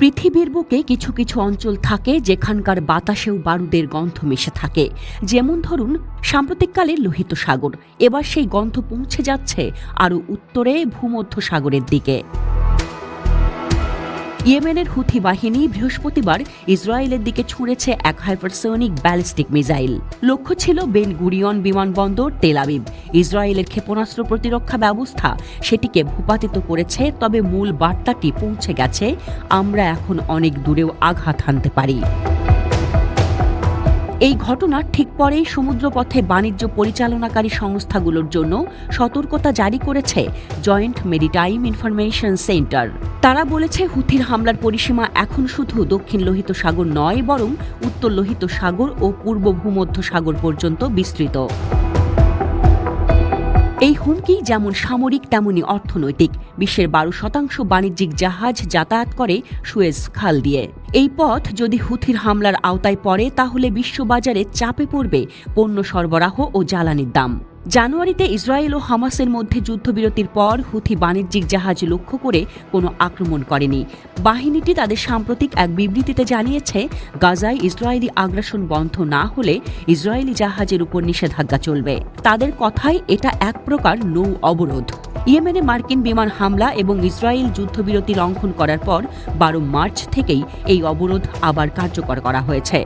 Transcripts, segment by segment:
পৃথিবীর বুকে কিছু কিছু অঞ্চল থাকে যেখানকার বাতাসেও বারুদের গন্ধ মিশে থাকে। যেমন ধরুন, সাম্প্রতিককালে লোহিত সাগর। এবার সেই গন্ধ পৌঁছে যাচ্ছে আরও উত্তরে ভূমধ্য সাগরের দিকে। ইয়েমেনের হুথি বাহিনী বৃহস্পতিবার ইসরায়েলের দিকে ছুঁড়েছে এক হাইপারসোনিক ব্যালিস্টিক মিসাইল। লক্ষ্য ছিল বেন গুরিয়ন বিমানবন্দর তেলাবিব ইসরায়েলের ক্ষেপণাস্ত্র প্রতিরক্ষা ব্যবস্থা সেটিকে ভূপাতিত করেছে, তবে মূল বার্তাটি পৌঁছে গেছে, আমরা এখন অনেক দূরেও আঘাত হানতে পারি। এই ঘটনার ঠিক পরেই সমুদ্রপথে বাণিজ্য পরিচালনাকারী সংস্থাগুলোর জন্য সতর্কতা জারি করেছে জয়েন্ট মেরিটাইম ইনফরমেশন সেন্টার। তারা বলেছে, হুথির হামলার পরিসীমা এখন শুধু দক্ষিণ লোহিত সাগর নয়, বরং উত্তর লোহিত সাগর ও পূর্ব ভূমধ্য সাগর পর্যন্ত বিস্তৃত। এই হুমকি যেমন সামরিক, তেমনি অর্থনৈতিক। বিশ্বের বারো শতাংশ বাণিজ্যিক জাহাজ যাতায়াত করে সুয়েজ খাল দিয়ে। এই পথ যদি হুথির হামলার আওতায় পড়ে, তাহলে বিশ্ববাজারে চাপে পড়বে পণ্য সরবরাহ ও জ্বালানির দাম। জানুয়ারিতে ইসরায়েল ও হামাসের মধ্যে যুদ্ধবিরতির পর হুথি বাণিজ্যিক জাহাজ লক্ষ্য করে কোনো আক্রমণ করেনি। বাহিনীটি তাদের সাম্প্রতিক এক বিবৃতিতে জানিয়েছে, গাজায় ইসরায়েলি আগ্রাসন বন্ধ না হলে ইসরায়েলি জাহাজের উপর নিষেধাজ্ঞা চলবে। তাদের কথায় এটা এক প্রকার নৌ অবরোধ। ইয়েমেনে মার্কিন বিমান হামলা এবং ইসরায়েল যুদ্ধবিরতি লঙ্ঘন করার পর বারো মার্চ থেকেই এই অবরোধ আবার কার্যকর করা হয়েছে।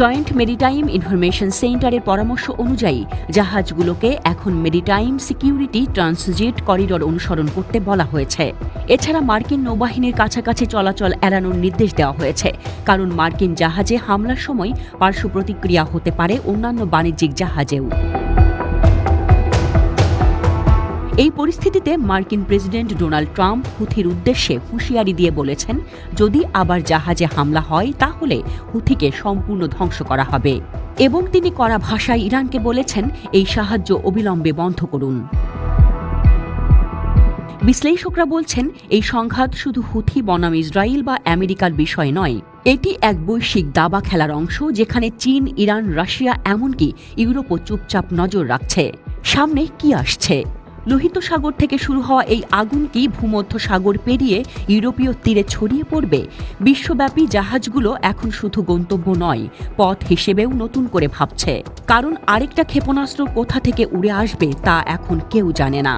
জয়েন্ট মেরিটাইম ইনফরমেশন সেন্টারের পরামর্শ অনুযায়ী, জাহাজগুলোকে এখন মেরিটাইম সিকিউরিটি ট্রান্সজেট করিডর অনুসরণ করতে বলা হয়েছে। এছাড়া মার্কিন নৌবাহিনীর কাছাকাছি চলাচল এড়ানোর নির্দেশ দেওয়া হয়েছে, কারণ মার্কিন জাহাজে হামলার সময় পার্শ্ব প্রতিক্রিয়া হতে পারে অন্যান্য বাণিজ্যিক জাহাজেও। এই পরিস্থিতিতে মার্কিন প্রেসিডেন্ট ডোনাল্ড ট্রাম্প হুথির উদ্দেশ্যে হুঁশিয়ারি দিয়ে বলেছেন, যদি আবার জাহাজে হামলা হয়, তাহলে হুথিকে সম্পূর্ণ ধ্বংস করা হবে। এবং তিনি কড়া ভাষায় ইরানকে বলেছেন, এই সাহায্য অবিলম্বে বন্ধ করুন। বিশ্লেষকরা বলছেন, এই সংঘাত শুধু হুথি, বনাম ইসরায়েল বা আমেরিকার বিষয় নয়। এটি এক বৈশ্বিক দাবা খেলার অংশ যেখানে চীন, ইরান, রাশিয়া এমনকি ইউরোপও চুপচাপ নজর রাখছে। সামনে কি আসছে? লোহিত সাগর থেকে শুরু হওয়া এই আগুন কি ভূমধ্য সাগর পেরিয়ে ইউরোপীয় তীরে ছড়িয়ে পড়বে। বিশ্বব্যাপী জাহাজগুলো এখন শুধু গন্তব্য নয়, পথ হিসেবেও নতুন করে ভাবছে। কারণ আরেকটা ক্ষেপণাস্ত্র কোথা থেকে উড়ে আসবে তা এখন কেউ জানে না।